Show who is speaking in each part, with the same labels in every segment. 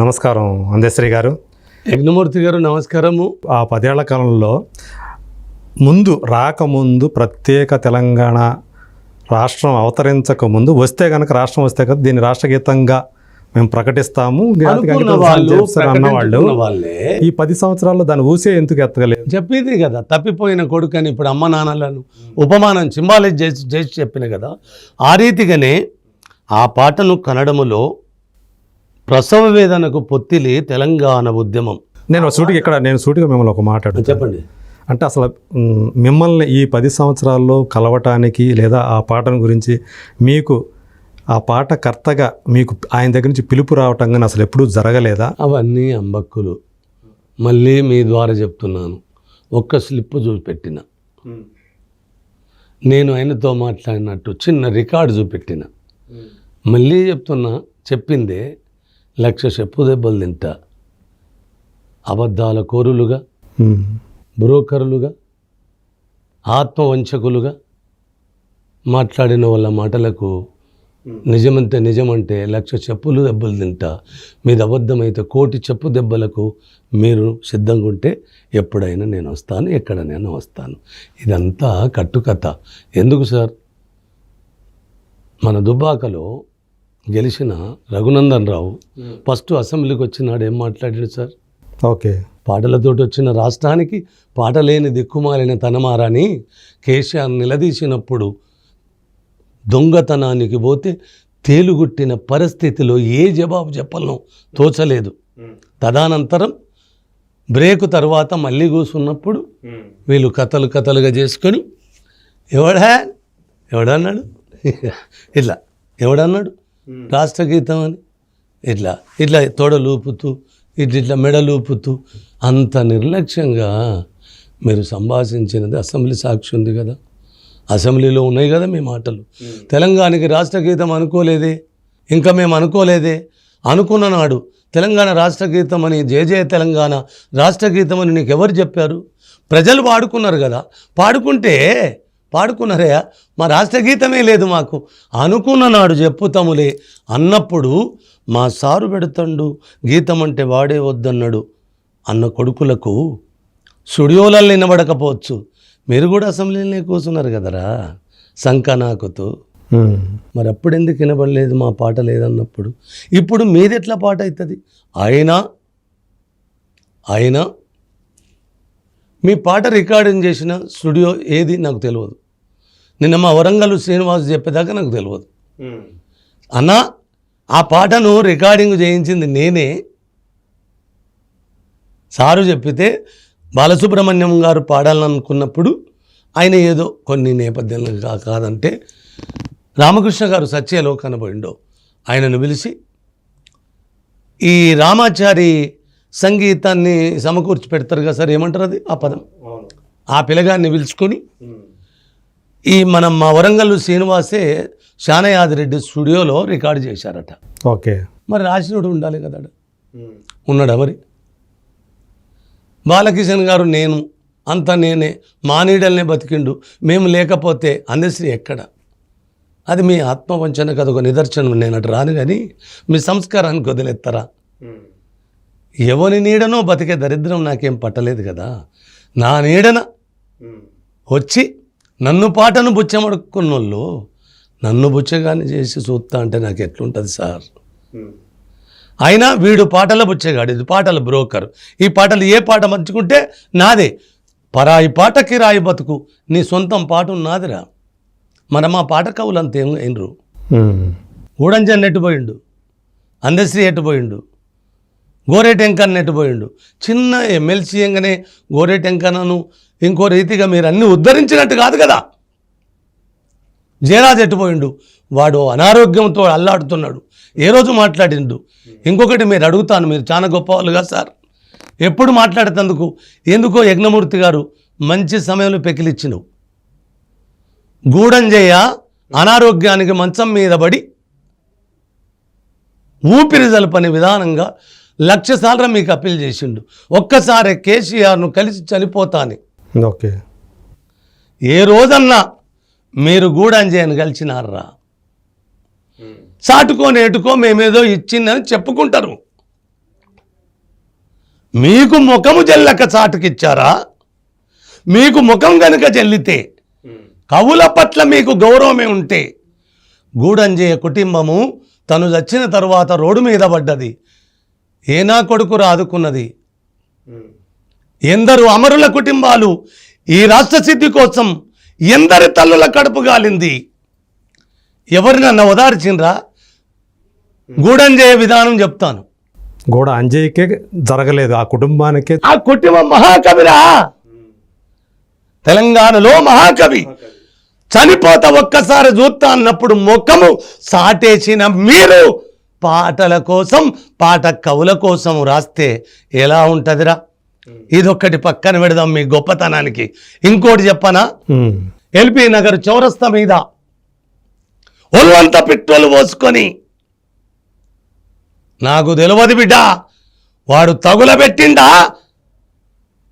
Speaker 1: నమస్కారం అందశ్రీ గారు.
Speaker 2: యజ్ఞమూర్తి గారు నమస్కారము.
Speaker 1: ఆ పదేళ్ళ కాలంలో ముందు రాకముందు ప్రత్యేక తెలంగాణ రాష్ట్రం అవతరించక ముందు వస్తే కనుక రాష్ట్రం వస్తే కదా దీన్ని రాష్ట్రగీతంగా మేము ప్రకటిస్తాము. అన్నవాళ్ళు ఈ పది సంవత్సరాల్లో దాని ఊసే ఎందుకు ఎత్తగలేదు
Speaker 2: చెప్పింది కదా తప్పిపోయిన కొడుకని ఇప్పుడు అమ్మ నాన్నలను ఉపమానం సింబాలైజ్ చేసి చేసి చెప్పిన కదా ఆ రీతిగానే ఆ పాటను కన్నడములో ప్రసవ వేదనకు పొత్తిలి తెలంగాణ ఉద్యమం.
Speaker 1: నేను సూటిగా ఇక్కడ నేను సూటిగా మిమ్మల్ని ఒక మాట.
Speaker 2: చెప్పండి.
Speaker 1: అంటే అసలు మిమ్మల్ని ఈ పది సంవత్సరాల్లో కలవటానికి లేదా ఆ పాటను గురించి మీకు ఆ పాట కర్తగా మీకు ఆయన దగ్గర నుంచి పిలుపు రావటం కానీ అసలు ఎప్పుడూ జరగలేదా?
Speaker 2: అవన్నీ అంబక్కులు. మళ్ళీ మీ ద్వారా చెప్తున్నాను. ఒక్క స్లిప్ చూపెట్టిన. నేను ఆయనతో మాట్లాడినట్టు చిన్న రికార్డు చూపెట్టిన. మళ్ళీ చెప్తున్నా చెప్పిందే లక్ష చెప్పు దెబ్బలు తింటా. అబద్ధాల కోరులుగా బ్రోకర్లుగా ఆత్మవంచకులుగా మాట్లాడిన వాళ్ళ మాటలకు నిజమంటే నిజమంటే లక్ష చెప్పులు దెబ్బలు తింటా. మీది అబద్ధమైతే కోటి చెప్పు దెబ్బలకు మీరు సిద్ధంగా ఉంటే ఎప్పుడైనా నేను వస్తాను ఎక్కడనైనా వస్తాను. ఇదంతా కట్టుకథ. ఎందుకు సార్? మన దుబ్బాకలో గెలిచిన రఘునందన్ రావు ఫస్ట్ అసెంబ్లీకి వచ్చినాడు. ఏం మాట్లాడాడు సార్?
Speaker 1: ఓకే.
Speaker 2: పాటలతోటి వచ్చిన రాష్ట్రానికి పాట లేని దిక్కుమాలిన తనమారని కేసీఆర్ నిలదీసినప్పుడు దొంగతనానికి పోతే తేలుగుట్టిన పరిస్థితిలో ఏ జవాబు చెప్పలను తోచలేదు. తదనంతరం బ్రేక్ తర్వాత మళ్ళీ కూర్చున్నప్పుడు వీళ్ళు కథలు కథలుగా చేసుకొని ఎవడా? ఎవడన్నాడు ఇట్లా ఎవడన్నాడు రాష్ట్ర గీతం అని. ఇట్లా ఇట్లా తొడలూపుతూ ఇట్లా ఇట్లా మెడలూపుతూ అంత నిర్లక్ష్యంగా మీరు సంభాషించినది అసెంబ్లీ సాక్షి ఉంది కదా. అసెంబ్లీలో ఉన్నాయి కదా మీ మాటలు. తెలంగాణకి రాష్ట్ర గీతం అనుకోలేదే. ఇంకా మేము అనుకోలేదే. అనుకున్న నాడు తెలంగాణ రాష్ట్ర గీతం అని జే జయ తెలంగాణ రాష్ట్ర గీతం అని నీకు ఎవరు చెప్పారు? ప్రజలు పాడుకున్నారు కదా. పాడుకుంటే పాడుకున్నారే మా రాష్ట్ర గీతమే లేదు మాకు. అనుకున్న నాడు చెప్పుతాములే. అన్నప్పుడు మా సారు పెడతండు గీతం అంటే వాడే వద్దన్నాడు. అన్న కొడుకులకు స్టూడియోలలో వినబడకపోవచ్చు మీరు కూడా అసెంబ్లీలోనే కూర్చున్నారు కదరా సంకనాకుతూ.
Speaker 1: మ్,
Speaker 2: మరి అప్పుడు ఎందుకు వినబడలేదు మా పాట లేదన్నప్పుడు? ఇప్పుడు మీది ఎట్లా పాట అవుతుంది అయినా అయినా మీ పాట రికార్డింగ్ చేసిన స్టూడియో ఏది నాకు తెలియదు నిన్న మా వరంగల్ శ్రీనివాస్ చెప్పేదాకా నాకు తెలియదు అన్నా ఆ పాటను రికార్డింగ్ చేయించింది నేనే. సారు చెప్పితే బాలసుబ్రహ్మణ్యం గారు పాడాలనుకున్నప్పుడు ఆయన ఏదో కొన్ని నేపథ్యాలు కా- కాదంటే రామకృష్ణ గారు సత్యలో కనబడిండో ఆయనను పిలిచి ఈ రామాచారి సంగీతాన్ని సమకూర్చి పెడతారు కదా సార్ ఏమంటారు అది? ఆ పదం. ఆ పిల్లగాన్ని పిలుచుకొని ఈ మనం మా వరంగల్ శ్రీనివాసే శానయాదిరెడ్డి స్టూడియోలో రికార్డు చేశారట.
Speaker 1: ఓకే.
Speaker 2: మరి రాసినోడు ఉండాలి కదా. ఉన్నాడా మరి? బాలకిషన్ గారు నేను అంతా నేనే మా నీడల్నే బతికిండు మేము లేకపోతే అందశ్రీ ఎక్కడ? అది మీ ఆత్మవంచనకు అదొక నిదర్శనం నేను అటు రాను కానీ మీ సంస్కారానికి వదిలేస్తారా ఎవరి నీడనో బతికే దరిద్రం నాకేం పట్టలేదు కదా. నా నీడన వచ్చి నన్ను పాటను బుచ్చమడుకున్నోళ్ళు నన్ను బుచ్చగాని చేసి చూస్తా అంటే నాకు ఎట్లుంటుంది సార్? అయినా వీడు పాటల బుచ్చేగాడు ఇది పాటల బ్రోకర్. ఈ పాటలు ఏ పాట మంచుకుంటే నాదే. పరాయి పాట కిరాయి బతుకు నీ సొంతం పాట నాదిరా. మన మా పాట కవులు అంత ఏం అయినరు ఊడంజన్ ఎట్టుపోయిండు అందశ్రీ ఎట్టుపోయిండు గోరేటెంకన్ ఎట్టుపోయిండు చిన్న ఎమ్మెల్సీ ఎంగనే గోరేటెంకనను ఇంకో రీతిగా మీరు అన్ని ఉద్ధరించినట్టు కాదు కదా. జయరాజ్ ఎట్టుపోయిండు వాడు అనారోగ్యంతో అల్లాడుతున్నాడు. ఏ రోజు మాట్లాడిండు? ఇంకొకటి మీరు అడుగుతాను మీరు చాలా గొప్పవాళ్ళుగా సార్. ఎప్పుడు మాట్లాడేటందుకు? ఎందుకో యజ్ఞమూర్తి గారు మంచి సమయంలో పెకిలిచ్చినవు. గూడంజయ్య అనారోగ్యానికి మంచం మీద పడి ఊపిరి జలపని విధానంగా లక్ష సార్లు మీకు అప్పీల్ చేసిండు. ఒక్కసారి కేసీఆర్ను కలిసి చనిపోతాని.
Speaker 1: ఓకే.
Speaker 2: ఏ రోజన్నా మీరు గూడంజయ్యను కలిసినారా చాటుకో నేటుకో మేమేదో ఇచ్చిందని చెప్పుకుంటారు. మీకు ముఖము జల్లక చాటుకిచ్చారా? మీకు ముఖం గనుక జల్లితే కవుల పట్ల మీకు గౌరవమే ఉంటే గూడంజయ్య కుటుంబము తను చచ్చిన తరువాత రోడ్డు మీద పడ్డది. ఏనా కొడుకు రాదుకున్నది. ఎందరు అమరుల కుటుంబాలు ఈ రాష్ట్ర సిద్ధి కోసం ఎందరి తల్లుల కడుపు గాలింది? ఎవరినన్నా ఓదార్చిండ్రా? గూడంజయ్య విధానం చెప్తాను.
Speaker 1: కూడా అంజయ్యకే జరగలేదు ఆ కుటుంబానికే.
Speaker 2: ఆ కుటుంబం మహాకవిరా! తెలంగాణలో మహాకవి. చనిపోత ఒక్కసారి చూస్తా అన్నప్పుడు ముఖము సాటేసిన మీరు పాటల కోసం పాట కవుల కోసం రాస్తే ఎలా ఉంటదిరా? ఇదొక్కటి పక్కన పెడదాం మీ గొప్పతనానికి. ఇంకోటి చెప్పనా. ఎల్బీ నగర్ చౌరస్తా మీద ఒళ్ళంతా పెట్రోల్ పోసుకొని. నాకు తెలియదు బిడ్డ వాడు తగులబెట్టిండా?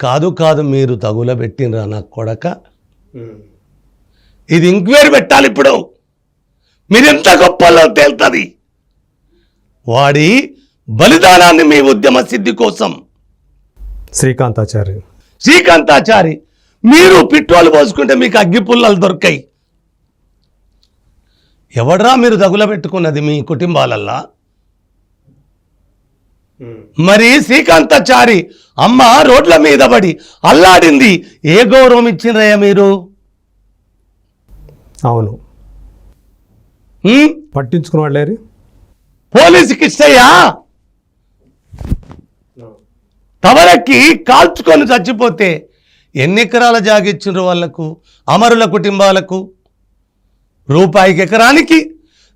Speaker 2: కాదు కాదు మీరు తగులబెట్టిండ్రా నా కొడక. ఇది ఎంక్వైరీ పెట్టాలి ఇప్పుడు. మీరెంత గొప్పలో తేలుతుంది? వాడి బలిదానాన్ని మీ ఉద్యమ సిద్ధి కోసం.
Speaker 1: శ్రీకాంతాచారి
Speaker 2: శ్రీకాంతాచారి మీరు పెట్రోల్ పోసుకుంటే మీకు అగ్గి పుల్లలు దొరికాయి. ఎవడ్రా మీరు తగులబెట్టుకున్నది మీ కుటుంబాలల్లా? మరి శ్రీకాంతాచారి అమ్మ రోడ్ల మీద పడి అల్లాడింది. ఏ గౌరవం ఇచ్చిండ్రయ్యా మీరు?
Speaker 1: అవును? పట్టించుకున్న వాళ్ళేరి
Speaker 2: పోలీసుకి ఇస్తయ్యా కవలకి కాల్చుకొని చచ్చిపోతే ఎన్ని ఎకరాల జాగిచ్చిండ్రు వాళ్ళకు అమరుల కుటుంబాలకు? రూపాయికి ఎకరానికి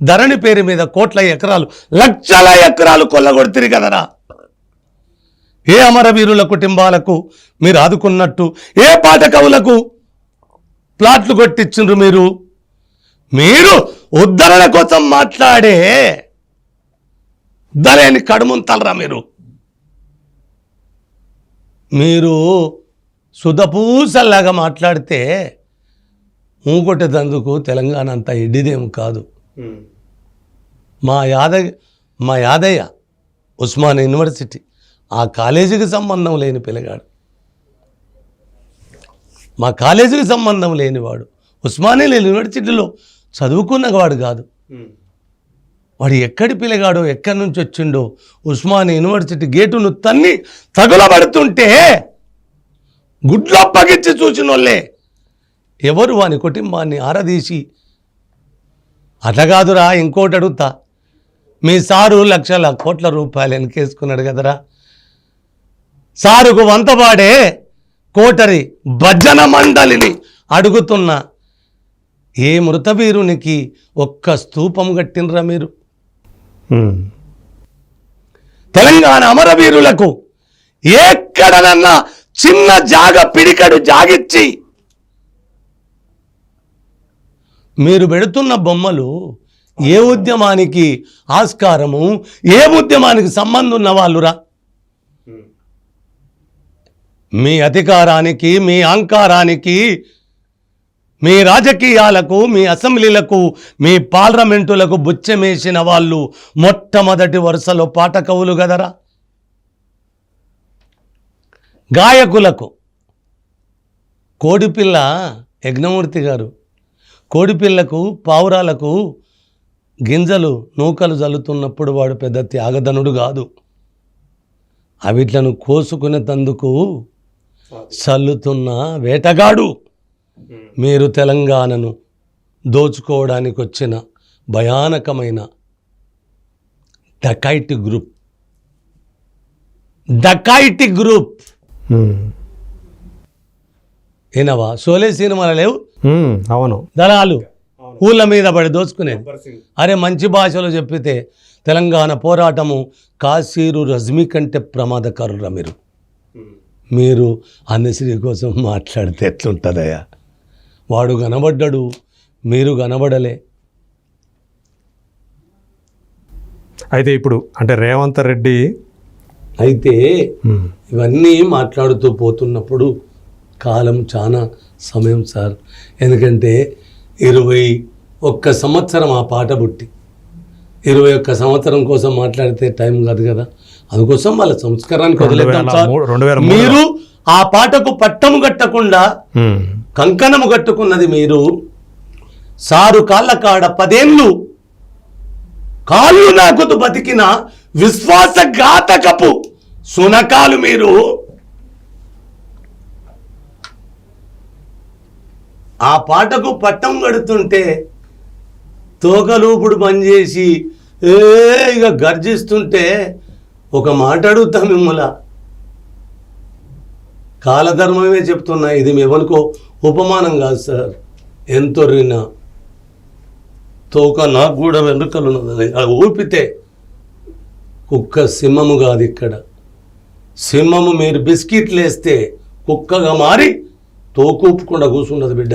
Speaker 2: ధరణి పేరు మీద కోట్ల ఎకరాలు లక్షల ఎకరాలు కొల్లగొడుతుంది కదరా? ఏ అమరవీరుల కుటుంబాలకు మీరు ఆదుకున్నట్టు ఏ పాట కవులకు ప్లాట్లు కొట్టించిండ్రు మీరు? మీరు ఉద్ధరణ కోసం మాట్లాడే ధరని కడుముంతలరా మీరు. మీరు సుధపూసల్లాగా మాట్లాడితే ఊకొట్టేదందుకు తెలంగాణ అంతా ఎడ్డిదేం కాదు. మా యాదయ్య మా యాదయ్య ఉస్మాన్ యూనివర్సిటీ ఆ కాలేజీకి సంబంధం లేని పిల్లగాడు. మా కాలేజీకి సంబంధం లేనివాడు. ఉస్మానియా యూనివర్సిటీలో చదువుకున్నవాడు కాదు. వాడు ఎక్కడి పిల్లగాడో ఎక్కడి నుంచి వచ్చిండో ఉస్మాన్ యూనివర్సిటీ గేటును తన్ని తగులబడుతుంటే గుడ్లో పగిచ్చి చూసిన వాళ్ళే ఎవరు వాని కుటుంబాన్ని ఆరదీసి? అట్లా ఇంకోటి అడుగుతా. మీ సారు లక్షల కోట్ల రూపాయలు వెనకేసుకున్నాడు కదరా. సారుకు వంతపాడే కోటరి భజన మండలిని అడుగుతున్నా. ఏ మృతవీరునికి ఒక్క స్తూపం కట్టినరా మీరు? తెలంగాణ అమరవీరులకు ఎక్కడనన్నా చిన్న జాగ పిడికడు జాగిచ్చి మీరు పెడుతున్న బొమ్మలు ఏ ఉద్యమానికి ఆస్కారము ఏ ఉద్యమానికి సంబంధం ఉన్న వాళ్ళురా మీ అధికారానికి మీ అహంకారానికి మీ రాజకీయాలకు మీ అసెంబ్లీలకు మీ పార్లమెంటులకు బుచ్చమేసిన వాళ్ళు మొట్టమొదటి వరుసలో పాటకవులు గదరా? గాయకులకు. కోడిపిల్ల యజ్ఞమూర్తి గారు. కోడిపిల్లకు పావురాలకు గింజలు నూకలు జల్లుతున్నప్పుడు వాడు పెద్ద త్యాగధనుడు కాదు అవిట్లను కోసుకునేందుకు చల్లుతున్న వేటగాడు. మీరు తెలంగాణను దోచుకోవడానికి వచ్చిన భయానకమైన dacoit group. Dacoit group. ఏనవా Sholay సినిమాలు లేవు?
Speaker 1: అవును.
Speaker 2: దళాలు ఊళ్ళ మీద పడి దోచుకునేది. అరే మంచి భాషలో చెప్పితే తెలంగాణ పోరాటము కాశీరు రజ్మీ కంటే ప్రమాదకరురా మీరు. మీరు అన్నశ్రీ కోసం మాట్లాడితే ఎట్లుంటుందయ్యా? వాడు కనబడ్డాడు మీరు కనబడలే
Speaker 1: అయితే ఇప్పుడు అంటే రేవంత్ రెడ్డి
Speaker 2: అయితే ఇవన్నీ మాట్లాడుతూ పోతున్నప్పుడు కాలం చాలా సమయం సార్. ఎందుకంటే ఇరవై ఒక్క సంవత్సరం ఆ పాట పుట్టి ఇరవై ఒక్క సంవత్సరం కోసం మాట్లాడితే టైం కాదు కదా. అందుకోసం వాళ్ళ సంస్కారానికి వదిలేద్దాం
Speaker 1: వేల
Speaker 2: సార్. మీరు ఆ పాటకు పట్టము కట్టకుండా. కంకణము కట్టుకున్నది మీరు. సారు కాళ్ళ కాడ పదేళ్ళు కాళ్ళు నాకుతూ బతికిన విశ్వాసఘాతకపు సునకాలు మీరు. ఆ పాటకు పట్టం కడుతుంటే తోకలూపుడు పనిచేసి ఏ ఇక గర్జిస్తుంటే ఒక మాట అడుగుతా మిమ్మల్ని కాలధర్మమే చెప్తున్నా ఇది మేమనుకో ఉపమానం కాదు సార్. ఎంతొర్రినా తోక నాకు కూడా వెనుకలు ఉన్నది. అది ఊపితే కుక్క సింహము కాదు ఇక్కడ. సింహము మీరు బిస్కెట్లు వేస్తే కుక్కగా మారి తోకూపకుండా కూర్చుండదు బిడ్డ.